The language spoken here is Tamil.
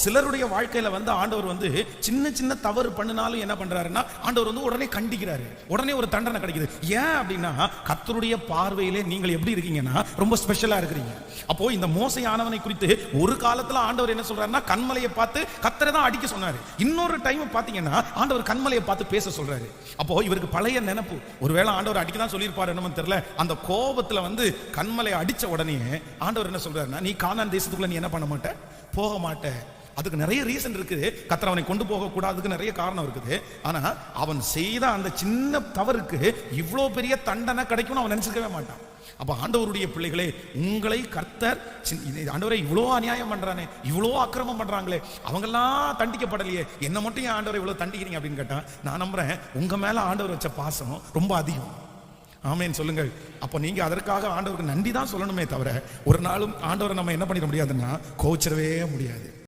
சிலருடைய வாழ்க்கையில வந்து ஆண்டவர் வந்து சின்ன சின்ன தவறு பண்ணினாலும் என்ன பண்றாருன்னா ஆண்டவர் வந்து உடனே கண்டிக்கிறாரு. உடனே ஒரு தண்டனை கிடைக்குது. ஏன் அப்படின்னா கத்தருடைய பார்வையிலே நீங்கள் எப்படி இருக்கீங்கன்னா ரொம்ப ஸ்பெஷலா இருக்கிறீங்க. அப்போ இந்த மோசையானவனை குறித்து ஒரு காலத்துல ஆண்டவர் என்ன சொல்றாருன்னா கண்மலையை பார்த்து கத்தரை தான் அடிக்க சொன்னாரு. இன்னொரு டைம் பாத்தீங்கன்னா ஆண்டவர் கண்மலையை பார்த்து பேச சொல்றாரு. அப்போ இவருக்கு பழைய நினைப்பு. ஒருவேளை ஆண்டவர் அடிக்க தான் சொல்லியிருப்பாரு என்னமோ தெரியல. அந்த கோபத்துல வந்து கண்மலையை அடிச்ச உடனே ஆண்டவர் என்ன சொல்றாருன்னா நீ காணான் தேசத்துக்குள்ள நீ என்ன பண்ண மாட்ட? போக மாட்டேன் அதுக்கு நிறைய ரீசன் இருக்குது. கத்தர் அவனை கொண்டு போக கூடாதுக்கு நிறைய காரணம் இருக்குது. ஆனா அவன் செய்த அந்த சின்ன தவறுக்கு இவ்வளோ பெரிய தண்டனை கிடைக்கும்னு அவன் நினச்சிக்கவே மாட்டான். அப்ப ஆண்டவருடைய பிள்ளைகளே உங்களை கர்த்தர் ஆண்டவரை இவ்வளோ அநியாயம் பண்றானே இவ்வளோ அக்கிரமம் பண்றாங்களே அவங்கெல்லாம் தண்டிக்கப்படலையே. என்ன மட்டும் ஏன் ஆண்டவரை இவ்வளோ தண்டிக்கிறீங்க அப்படின்னு கேட்டான் நான் நம்புறேன் உங்க மேல ஆண்டவர் வச்ச பாசம் ரொம்ப அதிகம். ஆமேன்னு சொல்லுங்கள். அப்போ நீங்க அதற்காக ஆண்டவருக்கு நன்றி தான் சொல்லணுமே தவிர ஒரு நாளும் ஆண்டவரை நம்ம என்ன பண்ணிட முடியாதுன்னா கோச்சிடவே முடியாது.